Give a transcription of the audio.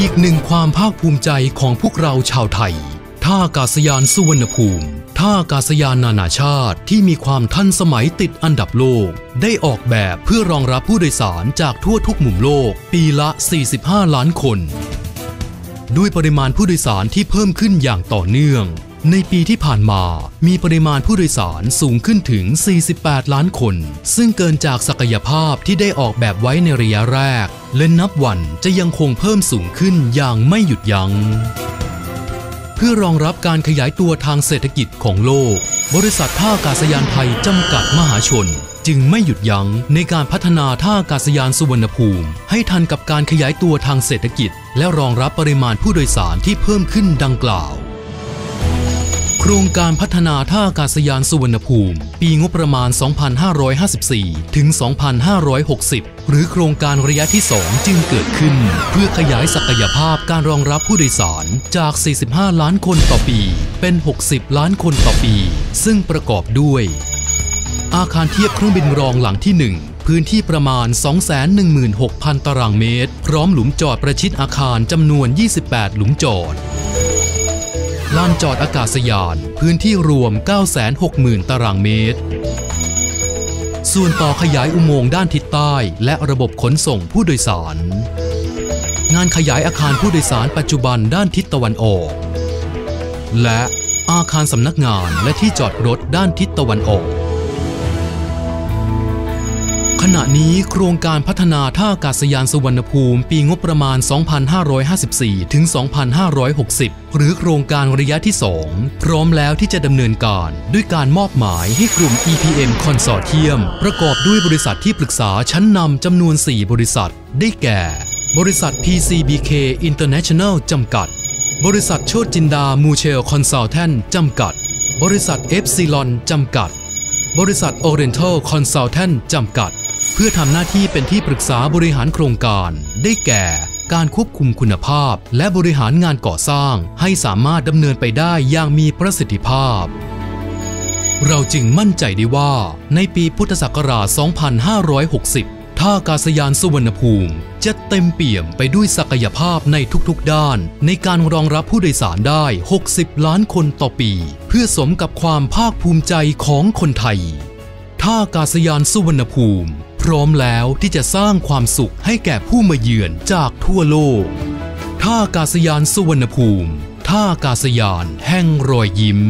อีกหนึ่งความภาคภูมิใจของพวกเราชาวไทย ท่าอากาศยานสุวรรณภูมิ ท่าอากาศยานนานาชาติที่มีความทันสมัยติดอันดับโลก ได้ออกแบบเพื่อรองรับผู้โดยสารจากทั่วทุกมุมโลก ปีละ 45 ล้านคน ด้วยปริมาณผู้โดยสารที่เพิ่มขึ้นอย่างต่อเนื่อง ในปีที่ผ่านมา มีปริมาณผู้โดยสารสูงขึ้นถึง 48 ล้านคน ซึ่งเกินจากศักยภาพที่ได้ออกแบบไว้ในระยะแรก และนับวันจะยังคงเพิ่มสูงขึ้นอย่างไม่หยุดยัง้ง เพื่อรองรับการขยายตัวทางเศรษฐกิจของโลก บริษัทท่าอากาศยานไทยจำกัดมหาชน จึงไม่หยุดยั้งในการพัฒนาท่าอากาศยานสุวรรณภูมิ ให้ทันกับการขยายตัวทางเศรษฐกิจ และรองรับปริมาณผู้โดยสารที่เพิ่มขึ้นดังกล่าว โครงการพัฒนาท่าอากาศยานสุวรรณภูมิ ปีงบประมาณ 2554 ถึง 2560 หรือโครงการระยะที่ 2 จึงเกิดขึ้น เพื่อขยายศักยภาพการรองรับผู้โดยสารจาก 45 ล้านคนต่อปี เป็น 60 ล้านคนต่อปี ซึ่งประกอบด้วย อาคารเทียบเครื่องบินรองหลังที่ 1พื้นที่ประมาณ 216,000 ตารางเมตร พร้อมหลุมจอดประชิดอาคารจำนวน 28 หลุมจอด ลานจอดอากาศยาน พื้นที่รวม 960,000 ตารางเมตร ส่วนต่อขยายอุโมงค์ด้านทิศใต้ และระบบขนส่งผู้โดยสาร งานขยายอาคารผู้โดยสารปัจจุบันด้านทิศตะวันออก และอาคารสำนักงานและที่จอดรถด้านทิศตะวันออก ณะนี้โครงการพัฒนาท่าอากาศยานสุวรรณภูมิ ปีงบประมาณ 2554 ถึง 2560 หรือโครงการระยะที่ 2 พร้อมแล้วที่จะดำเนินการด้วยการมอบหมายให้กลุ่ม EPM Consortium ประกอบด้วยบริษัทที่ปรึกษาชั้นนำจำนวน 4 บริษัท ได้แก่ บริษัท PCBK International จำกัด บริษัทโชติจินดา มูเชลคอนซัลแทนจำกัด บริษัทเอฟซิลอนจำกัด บริษัท Oriental Consultant จำกัด พื่อทำหน้าที่เป็นที่ปรึกษาบริหารโครงการ ได้แก่ การควบคุมคุณภาพ และบริหารงานก่อสร้าง ให้สามารถดำเนินไปได้อย่างมีประสิทธิภาพ เราจึงมั่นใจได้ว่า ในปีพุทธศักราช 2560 ท่าอากาศยานสุวรรณภูมิ จะเต็มเปี่ยมไปด้วยศักยภาพในทุกๆด้าน ในการรองรับผู้โดยสารได้ 60 ล้านคนต่อปี เพื่อสมกับความภาคภูมิใจของคนไทย ท่าอากาศยานสุวรรณภูมิ ร้อมแล้วที่จะสร้างความสุขให้แก่ผู้มาเยือนจากทั่วโลก ท่ากาศยานสุวรรณภูมิ ท่ากาศยานแห่งรอยยิ้ม